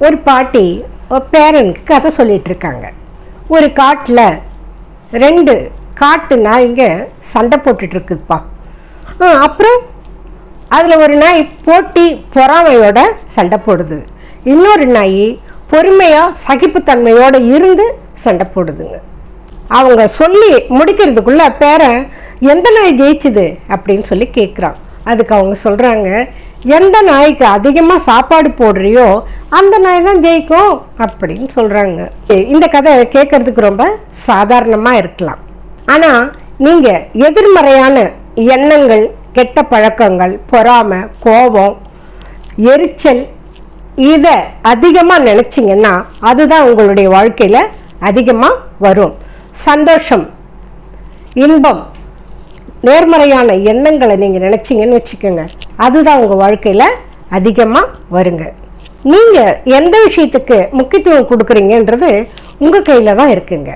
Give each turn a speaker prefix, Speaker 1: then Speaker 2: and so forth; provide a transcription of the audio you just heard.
Speaker 1: ஒரு பாட்டி பேரனுக்கு கதை சொல்லிகிட்ருக்காங்க ஒரு காட்டில் ரெண்டு காட்டு நாய்ங்க சண்டை போட்டுட்ருக்குப்பா ஆ, அப்புறம் அதில் ஒரு நாய் போட்டி பொறாமையோட சண்டை போடுது. இன்னொரு நாய் பொறுமையாக சகிப்புத்தன்மையோடு இருந்து சண்டை போடுதுங்க. அவங்க சொல்லி முடிக்கிறதுக்குள்ள பேரன் எந்த நாய் ஜெயிச்சுது அப்படின்னு சொல்லி கேட்குறான் அதுக்கு அவங்க சொல்கிறாங்க எந்த நாய்க்கு அதிகமாக சாப்பாடு போடுறியோ அந்த நாய் தான் ஜெயிக்கும் அப்படின்னு சொல்கிறாங்க இந்த கதை கேட்கறதுக்கு ரொம்ப சாதாரணமாக இருக்கலாம். ஆனால் நீங்கள் எதிர்மறையான எண்ணங்கள் கெட்ட பழக்கங்கள் பொறாமை கோபம் எரிச்சல் இதை அதிகமாக நினச்சிங்கன்னா அதுதான் உங்களுடைய வாழ்க்கையில் அதிகமாக வரும். சந்தோஷம் இன்பம் நேர்மறையான எண்ணங்களை நீங்கள் நினச்சிங்கன்னு வச்சுக்கோங்க. அதுதான் உங்கள் வாழ்க்கையில் அதிகமாக வருங்க. நீங்கள் எந்த விஷயத்துக்கு முக்கியத்துவம் கொடுக்குறீங்கன்றது உங்கள் கையில் தான் இருக்குங்க.